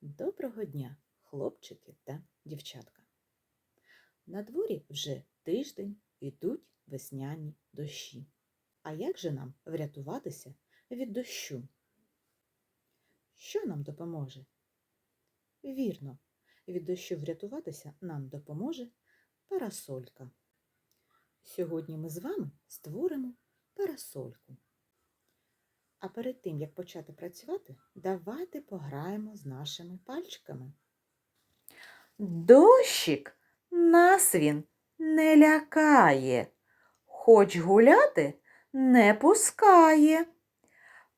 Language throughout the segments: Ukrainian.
Доброго дня, хлопчики та дівчатка. На дворі вже тиждень ідуть весняні дощі. А як же нам врятуватися від дощу? Що нам допоможе? Вірно, від дощу врятуватися нам допоможе парасолька. Сьогодні ми з вами створимо парасольку. А перед тим, як почати працювати, давайте пограємо з нашими пальчиками. Дощик нас він не лякає, хоч гуляти не пускає.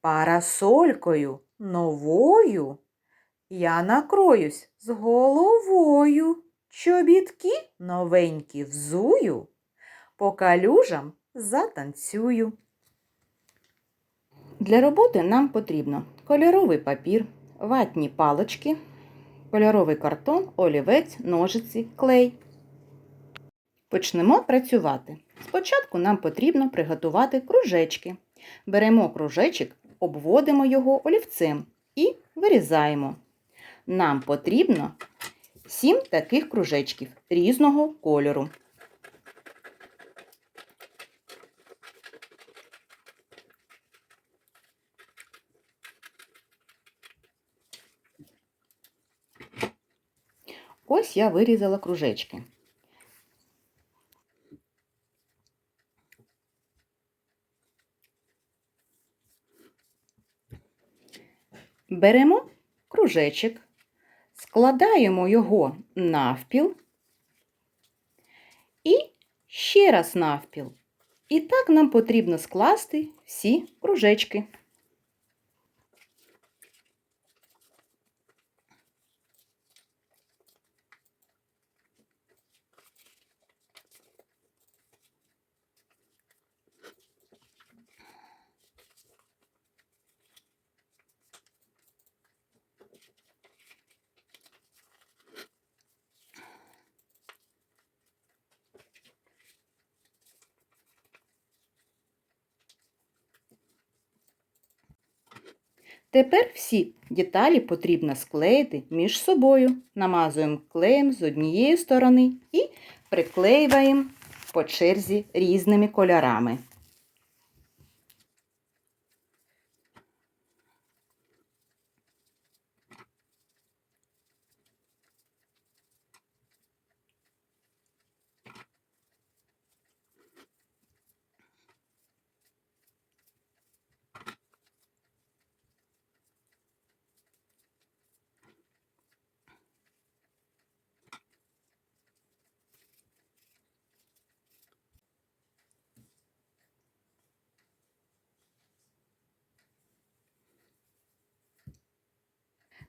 Парасолькою новою я накроюсь з головою, чобітки новенькі взую, по калюжам затанцюю. Для роботи нам потрібно кольоровий папір, ватні палички, кольоровий картон, олівець, ножиці, клей. Почнемо працювати. Спочатку нам потрібно приготувати кружечки. Беремо кружечок, обводимо його олівцем і вирізаємо. Нам потрібно 7 таких кружечків різного кольору. Ось я вирізала кружечки. Беремо кружечок, складаємо його навпіл і ще раз навпіл. І так нам потрібно скласти всі кружечки. Тепер всі деталі потрібно склеїти між собою. Намазуємо клеєм з однієї сторони і приклеюємо по черзі різними кольорами.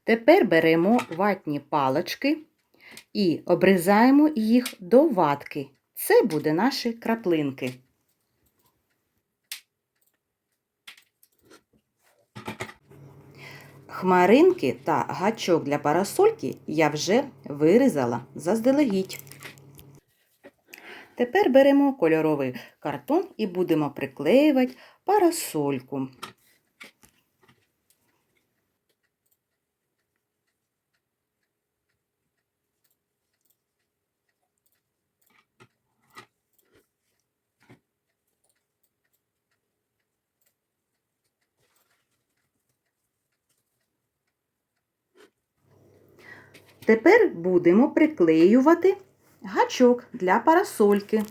Тепер беремо ватні палички і обрізаємо їх до ватки. Це буде наші краплинки. Хмаринки та гачок для парасольки я вже вирізала заздалегідь. Тепер беремо кольоровий картон і будемо приклеювати парасольку. Тепер будемо приклеювати гачок для парасольки.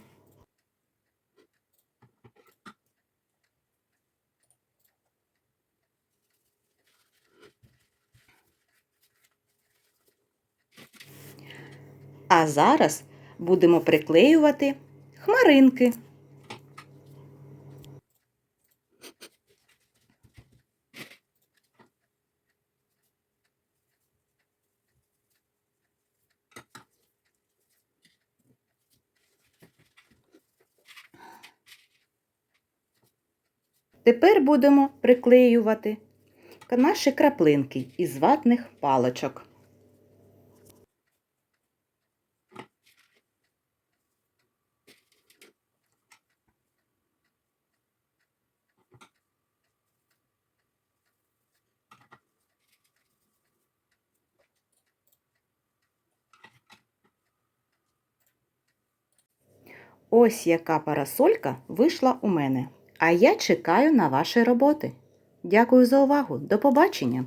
А зараз будемо приклеювати хмаринки. Тепер будемо приклеювати наші краплинки із ватних палочок. Ось яка парасолька вийшла у мене. А я чекаю на ваші роботи. Дякую за увагу. До побачення!